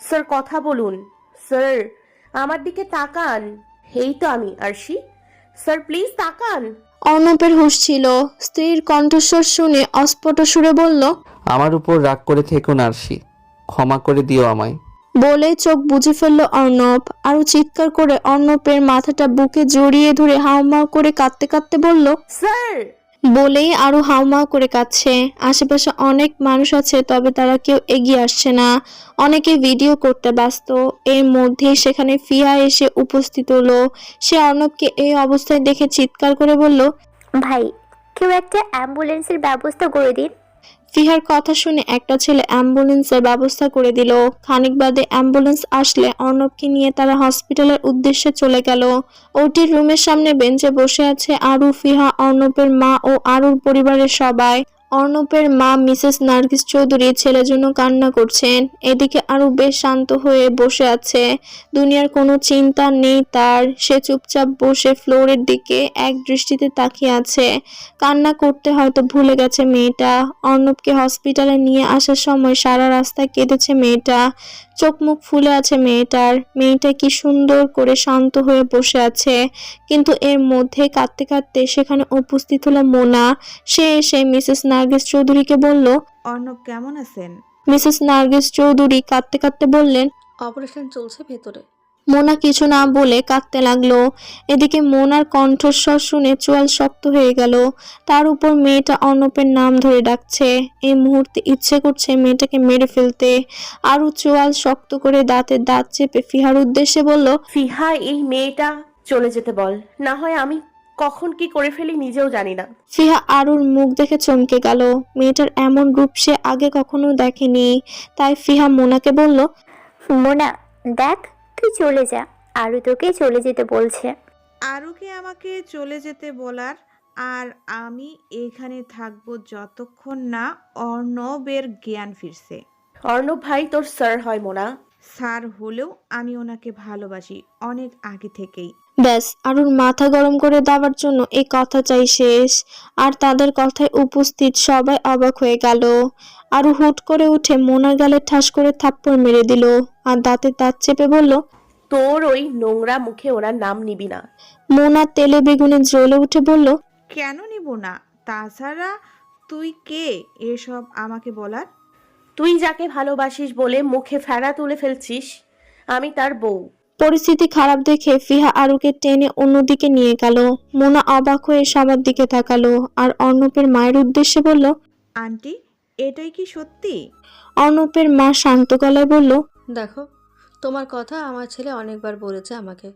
Sir কথা বলুন। Sir আমার দিকে তাকান। এই তো আমি আরশি। স্যার প্লিজ তাকান। অর্ণবের হুঁশ ছিল। স্ত্রীর কণ্ঠস্বর শুনে অস্ফুট সুরে বলল আমার উপর রাগ করে থেকো নার্সি ক্ষমা করে দিও আমায়। বলে চোখ বুঝে ফেলল অর্ণব আরও চিৎকার করে অর্ণবের মাথাটা বুকে জড়িয়ে ধরে হাউমাউ করে কাঁদতে কাঁদতে বলল স্যার বলেই আরও হাউমাউ করে কাঁদছে। আশেপাশে অনেক মানুষ আছে, তবে তারা কেউ এগিয়ে আসছে না। অনেকে ভিডিও করতে ব্যস্ত। এর মধ্যে সেখানে ফিয়া এসে উপস্থিত হলো। সে অর্ণবকে এই অবস্থায় দেখে চিৎকার করে বলল, ভাই, কেউ একটা অ্যাম্বুলেন্সের ব্যবস্থা করে দিন। ফিহার কথা শুনে একটা ছেলে অ্যাম্বুলেন্সের ব্যবস্থা করে দিল। খানিক বাদে অ্যাম্বুলেন্স আসলে অর্ণবকে নিয়ে তারা হসপিটালের উদ্দেশ্যে চলে গেল। ওটির রুমের সামনে বেঞ্চে বসে আছে আরু, ফিহা, অর্ণবের মা ও আরুর পরিবারের সবাই। অর্ণবের মা মিসেস নার্গিস চৌধুরী ছেলের জন্য কান্না করছেন। এদিকে আরও বেশ শান্ত হয়ে বসে আছে। দুনিয়ার কোনো চিন্তা নেই তার। সে চুপচাপ বসে ফ্লোরের দিকে এক দৃষ্টিতে তাকিয়ে আছে। কান্না করতে হয়তো ভুলে গেছে মেয়েটা। অর্ণবকে হসপিটালে নিয়ে আসার সময় সারা রাস্তায় কেঁদেছে মেয়েটা। চোখ মুখ ফুলে আছে মেয়েটার। মেয়েটা কি সুন্দর করে শান্ত হয়ে বসে আছে। কিন্তু এর মধ্যে কাঁদতে কাঁদতে সেখানে উপস্থিত হলো মোনা। সে এসে মিসেস নার্গিস চৌধুরীকে বলল অর্ণব কেমন আছেন? মিসেস নার্গিস চৌধুরী কাঁদতে কাঁদতে বললেন অপারেশন চলছে ভেতরে। মোনা কিছু না বলে কাঁদতে লাগল। এদিকে মোনার কণ্ঠস্বর শুনে চোয়াল শক্ত হয়ে গেল। তার উপর মেয়েটা অর্ণবের নাম ধরে ডাকছে। এই মুহূর্তে ইচ্ছে করছে মেয়েটাকে মেরে ফেলতে। আরও চোয়াল শক্ত করে দাঁতে দাঁত চেপে ফিহার উদ্দেশ্যে বলল ফিহা এই মেয়েটা চলে যেতে বল। না হয় আমি কখন কি করে ফেলি নিজেও জানি না। ফিহা আরুর মুখ দেখে চমকে গেল। মেয়েটার এমন রূপ সে আগে কখনো দেখেনি। তাই ফিহা মোনাকে বলল মোনা দেখ তুই চলে যা আরু তোকে চলে যেতে বলছে। আরুকে আমাকে চলে যেতে বলার আর আমি এখানে থাকব যতক্ষণ না অর্ণবের জ্ঞান ফিরছে। অর্ণব ভাই তোর স্যার হয় মোনা। স্যার হলেও আমি ওনাকে ভালোবাসি অনেক আগে থেকেই। ব্যাস আরুর মাথা গরম করে দেওয়ার জন্য এই কথা চাই শেষ। আর তাদের কথায় উপস্থিত সবাই অবাক হয়ে গেল। আরু হুট করে উঠে মোনার গালে ঠাস করে থাপ্পড় মেরে দিল আর দাঁতে দাঁত চেপে বলল তোর ওই নোংরা মুখে ওরা নাম নিবি না। মোনা তেলে বেগুনে জ্বলে উঠে বলল কেন নিব না? তাছাড়া তুই কে? এসব আমাকে বলার তুই যাকে ভালোবাসিস বলে মুখে ফেরা তুলে ফেলছিস আমি তার বউ। পরিস্থিতি খারাপ দেখে ফিহা আরুকে টেনে অন্যদিকে নিয়ে গেল। মোনা অবাক হয়ে সবার দিকে তাকালো আর অর্ণবের মায়ের উদ্দেশ্যে বলল আন্টি এটাই কি সত্যি? অর্ণবের মা শান্ত গলায় বলল দেখো তোমার কথা আমার ছেলে অনেকবার বলেছে আমাকে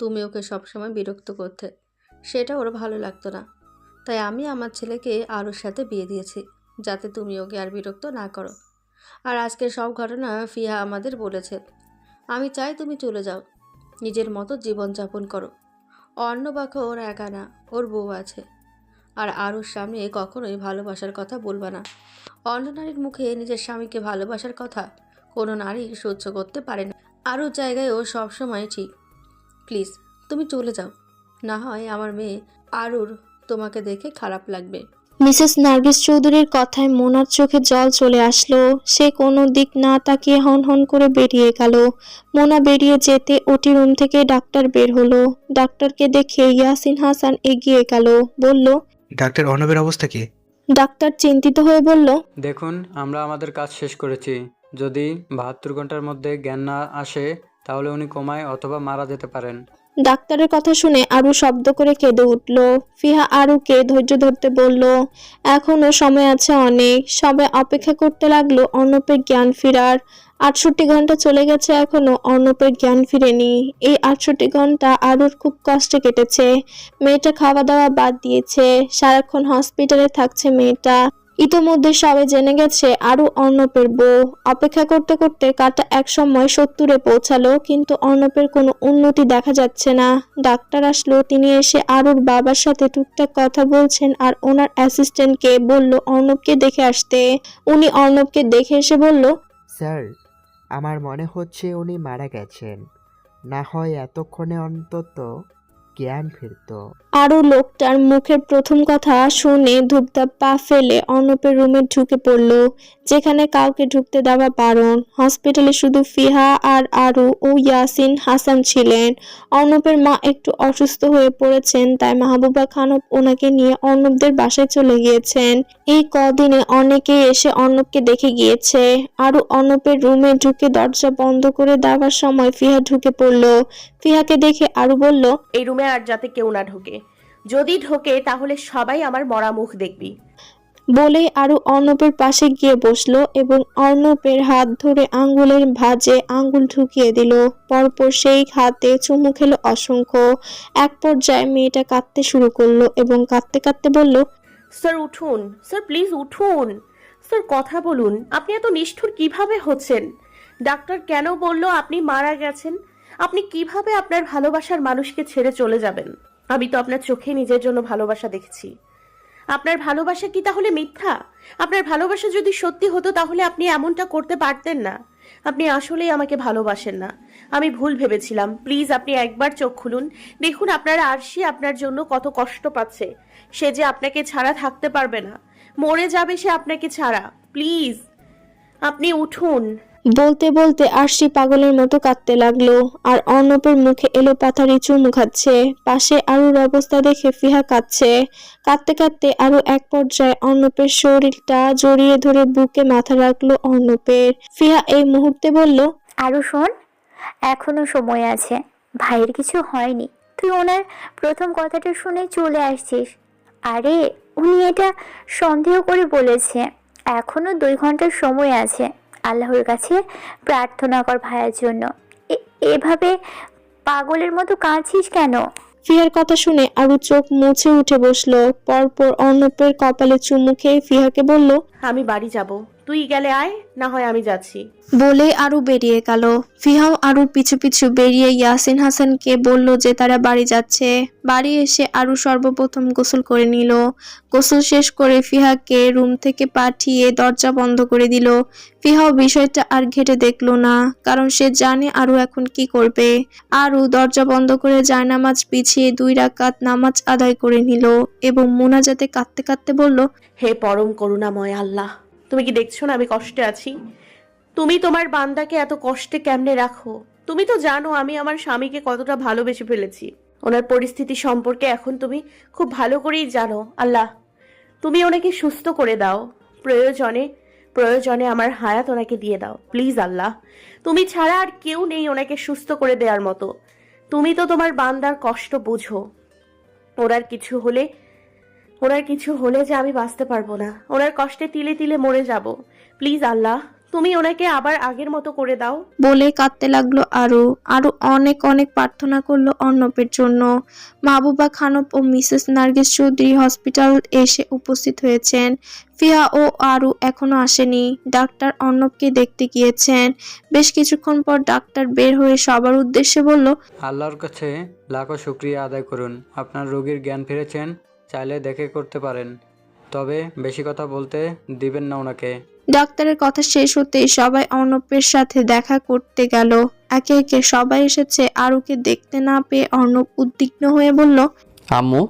তুমি ওকে সবসময় বিরক্ত করতে। সেটা ওর ভালো লাগতো না। তাই আমি আমার ছেলেকে আরোর সাথে বিয়ে দিয়েছি যাতে তুমি ওকে আর বিরক্ত না করো। আর আজকের সব ঘটনা ফিয়া আমাদের বলেছে। আমি চাই তুমি চলে যাও। নিজের মতো জীবনযাপন করো। অন্য বাক্য ওর একা না, ওর বউ আছে। আর আরোর সামনে কখনোই ভালোবাসার কথা বলবা না। অন্য নারীর মুখে নিজের স্বামীকে ভালোবাসার কথা কোনো নারী সহ্য করতে পারে না। আরও জায়গায় ও সবসময় ঠিক। প্লিজ, তুমি চলে যাও। না হয় আমার মেয়ে আরুর তোমাকে দেখে খারাপ লাগবে। মিসেস নার্গিস চৌধুরীর কথায় মোনার চোখে জল চলে আসলো। সে কোনো দিক না তাকিয়ে হন হন করে বেরিয়ে গেল। মোনা বেরিয়ে যেতে ওটি রুম থেকে ডাক্তার বের হলো। ডাক্তারকে দেখে ইয়াসিন হাসান এগিয়ে গেল। বলল ডাক্তার অর্ণবের অবস্থা কি? ডাক্তার চিন্তিত হয়ে বলল দেখুন আমরা আমাদের কাজ শেষ করেছি। যদি বাহাত্তর ঘণ্টার মধ্যে জ্ঞান না আসে তাহলে উনি কমায় অথবা মারা যেতে পারেন। ডাক্তারের কথা শুনে আরু শব্দ করে কেঁদে উঠল। ফিহা আরুকে ধৈর্য ধরতে বলল, এখনও সময় আছে অনেক। সবাই অপেক্ষা করতে লাগল অর্ণবের জ্ঞান ফেরার। আটষট্টি ঘণ্টা চলে গেছে এখনও অর্ণবের জ্ঞান ফিরেনি। এই আটষট্টি ঘণ্টা আরুর খুব কষ্টে কেটেছে। মেয়েটা খাওয়া দাওয়া বাদ দিয়েছে। সারাক্ষণ হসপিটালে থাকছে মেয়েটা। ইতোমধ্যে সবাই জেনে গেছে, আরও অর্ণবের বউ। অপেক্ষা করতে করতে কাটা এক সময় সত্তরে পৌঁছালো, কিন্তু অর্ণবের কোনো উন্নতি দেখা যাচ্ছে না। ডাক্তার আসলো, তিনি এসে আরুর বাবার সাথে টুকটাক কথা বলছেন আর ওনার অ্যাসিস্ট্যান্টকে বলল অর্ণবকে দেখে আসতে। উনি অর্ণবকে দেখে এসে বলল, স্যার, আমার মনে হচ্ছে উনি মারা গেছেন। না হয় এতক্ষণে অন্তত জ্ঞান ফিরত। আরও লোকটার মুখের প্রথম কথা শুনে ধূপধাপ পা ফেলে অর্ণবের রুমে ঢুকে পড়ল, যেখানে কাউকে ঢুকতে দেওয়া বারণ। হসপিটালে শুধু ফিহা আর আরু ও ইয়াসিন হাসান ছিলেন। অর্ণবের মা একটু অসুস্থ হয়ে পড়েছেন, তাই মাহবুবা খানব ওনাকে নিয়ে অর্ণবদের বাসায় চলে গিয়েছেন। এই কদিনে অনেকেই এসে অর্ণবকে দেখে গিয়েছে। আরও অর্ণবের রুমে ঢুকে দরজা বন্ধ করে দেওয়ার সময় ফিহা ঢুকে পড়ল। ফিহাকে দেখে আরু বলল, এই রুমে আর যাতে কেউ না ঢোকে। যদি ঢোকে তাহলে সবাই আমার মরা মুখ দেখবি। বলে আরু অর্ণবের পাশে গিয়ে বসল এবং অর্ণবের হাত ধরে আঙ্গুলের ভাঁজে আঙ্গুল ঢুকিয়ে দিল। পরপর সেই হাতে চুমু খেলো অসংখ্য। এক পর্যায়ে মেয়েটা কাঁদতে শুরু করল এবং কাঁদতে কাঁদতে বলল স্যার উঠুন। স্যার প্লিজ উঠুন। স্যার কথা বলুন। আপনি এত নিষ্ঠুর কীভাবে হচ্ছেন? ডাক্তার কেন বলল আপনি মারা গেছেন? আপনি কীভাবে আপনার ভালোবাসার মানুষকে ছেড়ে চলে যাবেন? আমি তো আপনার চোখে নিজের জন্য ভালোবাসা দেখছি। আপনার ভালোবাসা কি তাহলে মিথ্যা? আপনার ভালোবাসা যদি সত্যি হতো, তাহলে আপনি এমনটা করতে পারতেন না। আপনি আসলেই আমাকে ভালোবাসেন না। আমি ভুল ভেবেছিলাম। প্লিজ, আপনি একবার চোখ খুলুন। দেখুন, আপনার আরশি আপনার জন্য কত কষ্ট পাচ্ছে। সে যে আপনাকে ছাড়া থাকতে পারবে না। মরে যাবে সে আপনাকে ছাড়া। প্লিজ, আপনি উঠুন। বলতে বলতে আরশি পাগলের মতো কাঁদতে লাগল, আর অর্ণবের মুখে এলো পাথারি চুমু খাচ্ছে। পাশে আরুর অবস্থা দেখে ফিহা কাঁদছে। কাঁদতে কাঁদতে আরও এক পর্যায়ে অর্ণবের শরীরটা জড়িয়ে ধরে বুকে মাথা রাখল অর্ণবের। ফিহা এই মুহূর্তে বলল আরও শোন, এখনও সময় আছে। ভাইয়ের কিছু হয়নি। তুই ওনার প্রথম কথাটা শুনে চলে আসছিস। আরে, উনি এটা সন্দেহ করে বলেছে। এখনও দুই ঘণ্টার সময় আছে। আল্লাহর কাছে প্রার্থনা কর ভাইয়ের জন্য। এ- এভাবে পাগলের মতো কাঁদছিস কেন? ফিহার কথা শুনে আরু চোখ মুছে উঠে বসল। পরপর অর্ণবের কপালে চুমু খেয়ে ফিহাকে বলল আমি বাড়ি যাব। তুই গেলে আয় না হয় আমি যাচ্ছি। বলে আরু বেরিয়ে গেল। ফিহাও আরুর পিছু পিছু বেরিয়ে ইয়াসিন হাসানকে বলল যে তারা বাড়ি যাচ্ছে। বাড়ি এসে আরু সর্বপ্রথম গোসল করে নিল। গোসল শেষ করে ফিহাকে রুম থেকে পাঠিয়ে দরজা বন্ধ করে দিল। ফিহাও বিষয়টা আর ঘেটে দেখল না কারণ সে জানে আরু এখন কি করবে। আরু দরজা বন্ধ করে জায়নামাজ পিছিয়ে দুই রাকাত নামাজ আদায় করে নিল এবং মোনাজাতে কাঁদতে কাঁদতে বলল হে পরম করুণাময় আল্লাহ তুমি কি দেখছ না আমি কষ্টে আছি? তুমি তোমার বান্দাকে এত কষ্টে কেমনে রাখো? তুমি তো জানো আমি আমার স্বামীকে কতটা ভালোবেসে ফেলেছি। ওনার পরিস্থিতি সম্পর্কে এখন তুমি খুব ভালো করেই জানো। আল্লাহ, তুমি ওনাকে সুস্থ করে দাও। প্রয়োজনে প্রয়োজনে আমার হায়াত ওনাকে দিয়ে দাও। প্লিজ আল্লাহ, তুমি ছাড়া আর কেউ নেই ওনাকে সুস্থ করে দেওয়ার মতো। তুমি তো তোমার বান্দার কষ্ট বুঝো। ওনার কিছু হলে ওনার কিছু হলে যে আমি বাঁচতে পারব না। ওনার কষ্টে তিলে তিলে মরে যাব। প্লিজ আল্লাহ তুমি ওনাকে আবার আগের মতো করে দাও। বলে কাঁদতে লাগল আরু। আরও অনেক অনেক প্রার্থনা করল অর্ণবের জন্য। মাহবুবা খানপ ও মিসেস নার্গিস চৌধুরী হসপিটাল এসে উপস্থিত হয়েছেন। ফিয়া ও আরু এখনও আসেনি। ডাক্তার অর্ণবকে দেখতে গিয়েছেন। বেশ কিছুক্ষণ পর ডাক্তার বের হয়ে সবার উদ্দেশ্যে বলল আল্লাহর কাছে লাখো শুক্রিয়া আদায় করুন। আপনার রোগীর জ্ঞান ফিরেছেন। চাইলে দেখে করতে পারেন। তবে বেশি কথা বলতে দিবেন না ওনাকে। ডাক্তারের কথা শেষ হতেই সবাই অর্ণবের সাথে দেখা করতে গেল। একে একে সবাই এসেছে আরুকে দেখতে না পেয়ে অর্ণব উদ্বিগ্ন হয়ে বলল আম্মু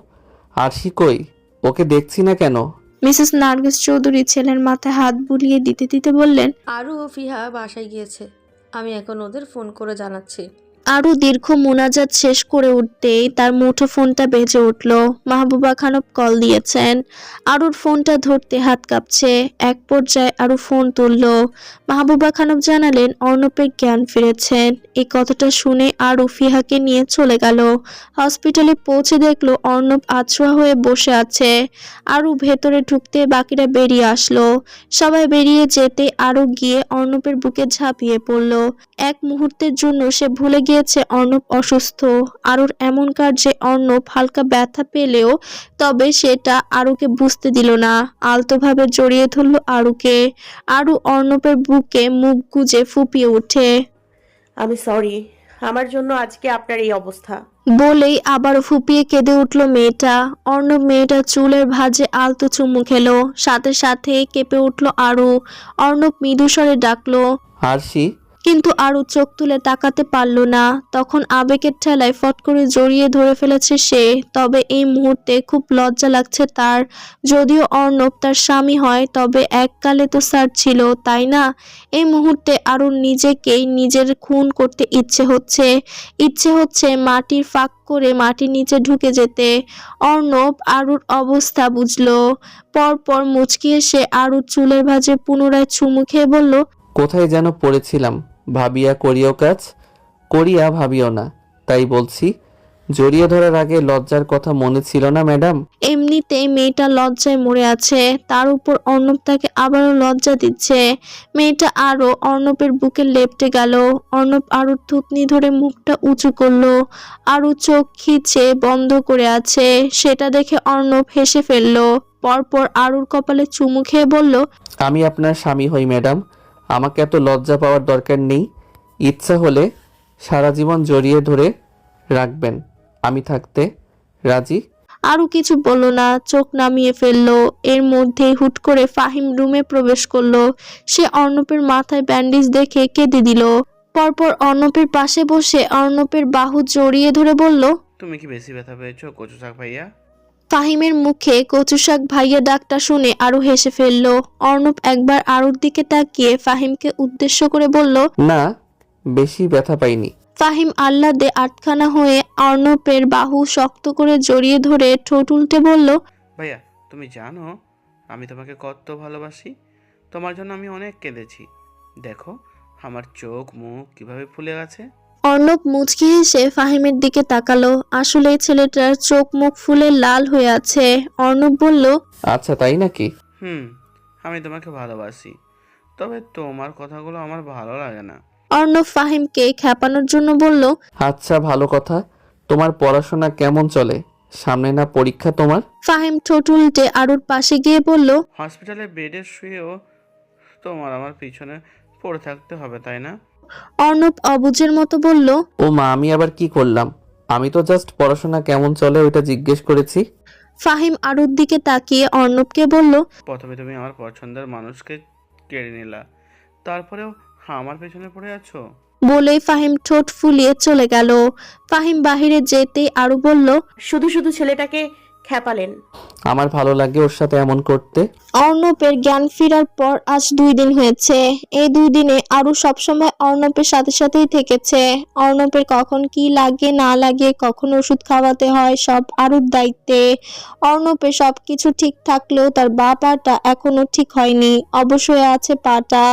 আরশি কই? ওকে দেখছি না কেন? মিসেস নার্গিস চৌধুরী ছেলের মাথায় হাত বুলিয়ে দিতে দিতে বললেন আরও ও ফিহা বাসায় গিয়েছে। আমি এখন ওদের ফোন করে জানাচ্ছি। আরও দীর্ঘ মোনাজাত শেষ করে উঠতেই তার মুঠো ফোনটা বেজে উঠল। মাহবুবা খানব কল দিয়েছেন। আরুর ফোনটা ধরতে হাত কাঁপছে। এক পর্যায়ে আরু ফোন তুলল। মাহবুবা খানব জানালেন, অর্ণবের জ্ঞান ফিরেছেন। এই কথাটা শুনে আরু ফিহাকে নিয়ে চলে গেল। হসপিটালে পৌঁছে দেখল অর্ণব আছোয়া হয়ে বসে আছে। আরু ভেতরে ঢুকতে বাকিরা বেরিয়ে আসলো। সবাই বেরিয়ে যেতে আরও গিয়ে অর্ণবের বুকে ঝাঁপিয়ে পড়ল। এক মুহূর্তের জন্য সে ভুলে গিয়েছে অর্ণব অসুস্থ। আরুর এমন কার্যে অর্ণব হালকা ব্যথা পেলেও তবে সেটা আরুকে বুঝতে দিল না। আলতোভাবে জড়িয়ে ধরল আরুকে। আরু অর্ণবের বুকে মুখ গুজে ফুপিয়ে ওঠে। আমি সরি আমার জন্য আজকে আপনার এই অবস্থা। বলেই আবার ফুপিয়ে কেঁদে উঠল মেয়েটা। অর্ণব মেয়েটা চুলের ভাঁজে আলতো চুমু খেলো। সাথে সাথে কেঁপে উঠল আরু। অর্ণব মৃদুস্বরে ডাকলো আরশি কিন্তু আরও চোখ তুলে তাকাতে পারল না। তখন আবেগের ঠেলায় ফট করে জড়িয়ে ধরে ফেলেছে সে। তবে এই মুহূর্তে খুব লজ্জা লাগছে তার। যদিও অর্ণব তার স্বামী হয়, তবে এককালে তো স্যার ছিল, তাই না? এই মুহূর্তে আরও নিজেকেই নিজের খুন করতে ইচ্ছে হচ্ছে। ইচ্ছে হচ্ছে মাটির ফাঁক করে মাটির নিচে ঢুকে যেতে। অর্ণব আরুর অবস্থা বুঝলো। পরপর মুচকি এসে আরুর চুলের ভাজে পুনরায় চুমু খেয়ে বলল, কোথায় যেন পড়েছিলাম। ভাবিয়া করিও কাজ করিয়া ভাবিও না। তাই বলছি জড়িয়ে ধরার আগে লজ্জার কথা মনে ছিল না ম্যাডাম? এমনিতেই মেয়েটা লজ্জায় মরে আছে তার উপর অর্ণব তাকে আবারও লজ্জা দিচ্ছে। মেয়েটা আরও অর্ণবের বুকে লেপটে গেল অর্ণব আরুর থুতনি ধরে মুখটা উঁচু করল আরু চোখ খিচে বন্ধ করে আছে। সেটা দেখে অর্ণব হেসে ফেলল পরপর আরুর কপালে চুমু খেয়ে বলল আমি আপনার স্বামী হই ম্যাডাম। আমাকে এত লজ্জা পাওয়ার দরকার নেই। ইচ্ছা হলে সারা জীবন জড়িয়ে ধরে রাখবেন। আমি থাকতে রাজি। আরও কিছু বলল না চোখ নামিয়ে ফেলল। এর মধ্যেই হুট করে ফাহিম রুমে প্রবেশ করল। সে অর্ণবের মাথায় ব্যান্ডেজ দেখে কেঁদে দিল। পরপর অর্ণবের পাশে বসে অর্ণবের বাহু জড়িয়ে ধরে বলল তুমি কি বেশি ব্যথা পেয়েছ কচু শাক ভাইয়া? ফাহিমের মুখে কচু শাক ভাইয়া ডাকটা শুনে আরও হেসে ফেলল। অর্ণব একবার আরুর দিকে তাকিয়ে ফাহিমকে উদ্দেশ্য করে বলল না বেশি ব্যথা পাইনি। ফাহিম আহ্লাদে আটখানা হয়ে অর্ণবের বাহু শক্ত করে জড়িয়ে ধরে ঠোঁট উল্টে বলল ভাইয়া তুমি জানো আমি তোমাকে কত ভালোবাসি। তোমার জন্য আমি অনেক কেঁদেছি। দেখো আমার চোখ মুখ কীভাবে ফুলে গেছে। অর্ণব মুচকি হেসে ফাহিমের দিকে তাকালো। আসলে ছেলেটার চোখ মুখ ফুলে লাল হয়ে আছে। অর্ণব বলল আচ্ছা তাই নাকি? হুম আমি তোমাকে ভালোবাসি। তবে তোমার কথাগুলো আমার ভালো লাগে না। অর্ণব ফাহিমকে খেপানোর জন্য বলল আচ্ছা ভালো কথা। তোমার পড়াশোনা কেমন চলে? সামনে না পরীক্ষা তোমার? ফাহিম ঠোঁট উল্টে আরুর পাশে গিয়ে বলল হসপিটালে বেডে শুয়েও তোমার আমার পিছনে পড়ে থাকতে হবে তাই না? অর্ণব অবুজের মতো বলল ও মা আমি আবার কি করলাম? আমি তো জাস্ট পড়াশোনা কেমন চলে ওইটা জিজ্ঞেস করেছি। ফাহিম আরুর দিকে তাকিয়ে অর্ণবকে বলল প্রথমে তুমি আমার পছন্দের মানুষকে কেড়ে নিলা। তারপরেও আমার পেছনে পড়ে আছো? বলেই ফাহিম ঠোঁট ফুলিয়ে চলে গেল। ফাহিম বাহিরে যেতেই আরু বলল শুধু শুধু ছেলেটাকে খেপালেন। আমার ভালো লাগে ওর সাথে এমন করতে। অর্ণবের জ্ঞান ফেরার পর আজ দুই দিন হয়েছে। এই দুই দিনে আরু সবসময় অর্ণবের সাথে সাথেই থেকেছে। অর্ণবের কখন কি লাগে না লাগে কখন ওষুধ খাওয়াতে হয় সব আরুর দায়িত্বে। অর্ণবের সব কিছু ঠিক থাকলেও তার বা পাটা এখনও ঠিক হয়নি। অবশ্যই আছে পাটা।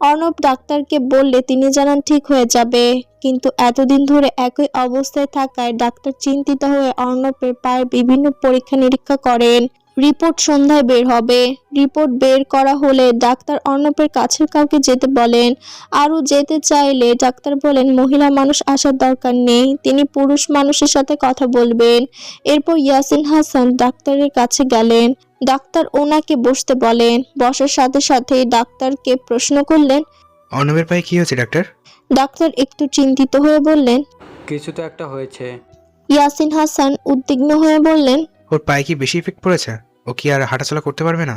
অর্ণব ডাক্তারকে বললে তিনি জানান ঠিক হয়ে যাবে। কিন্তু এতদিন ধরে একই অবস্থায় থাকায় ডাক্তার চিন্তিত হয়ে অর্ণবের পায়ের বিভিন্ন পরীক্ষা নিরীক্ষা করেন। রিপোর্ট সন্ধ্যায় বের হবে। রিপোর্ট বের করা হলে ডাক্তার অর্ণবের কাছের কাউকে যেতে বলেন। আরও যেতে চাইলে ডাক্তার বলেন, মহিলা মানুষ আসার দরকার নেই। তিনি পুরুষ মানুষের সাথে কথা বলবেন। এরপর ইয়াসিন হাসান ডাক্তারের কাছে গেলেন। ডাক্তার ওনাকে বসতে বলেন। বসার সাথে সাথে ডাক্তারকে প্রশ্ন করলেন, অর্ণবের পায়ে কি হয়েছে, ডাক্তার? ডাক্তার একটু চিন্তিত হয়ে বললেন কিছু তো একটা হয়েছে। ইয়াসিন হাসান উদ্বিগ্ন হয়ে বললেন ওর পায়ে কি বেশি ইফেক্ট পড়েছে? ও কি আর হাঁটাচলা করতে পারবে না?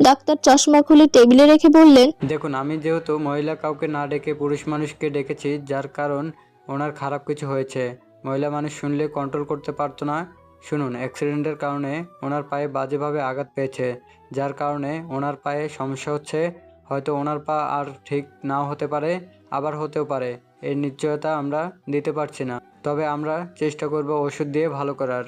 ডাক্তার চশমা খুলে টেবিলে রেখে বললেন দেখুন আমি যেহেতু মহিলা কাউকে না ডেকে পুরুষ মানুষকে ডেকেছি যার কারণ ওনার খারাপ কিছু হয়েছে। মহিলা মানুষ শুনলে কন্ট্রোল করতে পারতো না। শুনুন অ্যাক্সিডেন্টের কারণে ওনার পায়ে বাজেভাবে আঘাত পেয়েছে যার কারণে ওনার পায়ে সমস্যা হচ্ছে। হয়তো ওনার পা আর ঠিক নাও হতে পারে। আবার হতেও পারে। এর নিশ্চয়তা আমরা দিতে পারছি না। তবে আমরা চেষ্টা করব ওষুধ দিয়ে ভালো করার।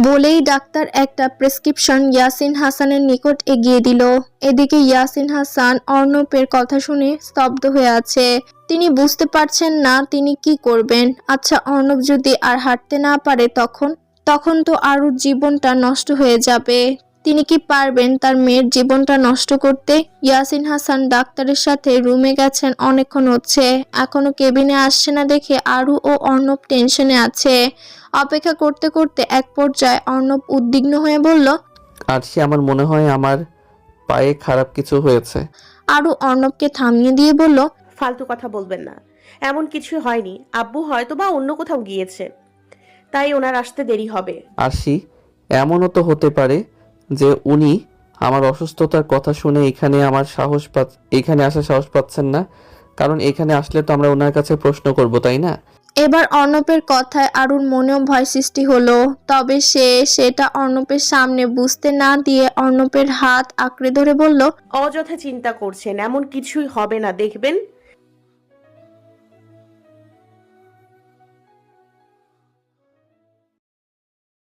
বলেই ডাক্তার একটা প্রেসক্রিপশন ইয়াসিন হাসানের নিকট এগিয়ে দিল। এদিকে ইয়াসিন হাসান অর্ণবের কথা শুনে স্তব্ধ হয়ে আছে। তিনি বুঝতে পারছেন না তিনি কি করবেন। আচ্ছা অর্ণব যদি আর হাঁটতে না পারে তখন? তখন তো আরুর জীবনটা নষ্ট হয়ে যাবে। তিনি কি পারবেন তার মেয়ের জীবনটা নষ্ট করতে? ইয়াসিন হাসান ডাক্তারের সাথে রুমে গেছেন অনেকক্ষণ হচ্ছে। এখনও কেবিনে আসছে না দেখে আরু ও অর্ণব টেনশনে আছে। অপেক্ষা করতে করতে এক পর্যায়ে অর্ণব উদ্বিগ্ন হয়ে বলল আর সে আমার মনে হয় আমার পায়ে খারাপ কিছু হয়েছে? আরু অর্ণবকে থামিয়ে দিয়ে বলল ফালতু কথা বলবেন না। এমন কিছু হয়নি। আব্বু হয়তো বা অন্য কোথাও গিয়েছে। তাই ওনার আসতে দেরি হবে। আরশি এমনও তো হতে পারে। যে উনি আমার অসুস্থতার কথা শুনে এখানে আমার সাহস পা এখানে আসার সাহস পাচ্ছেন না। কারণ এখানে আসলে তো আমরা ওনার কাছে প্রশ্ন করব তাই না? এবার অর্ণবের কথায় আরুর মনেও ভয় সৃষ্টি হলো তবে সে সেটা অর্ণবের সামনে বুঝতে না দিয়ে অর্ণবের হাত আঁকড়ে ধরে বলল অযথা চিন্তা করছেন এমন কিছুই হবে না দেখবেন?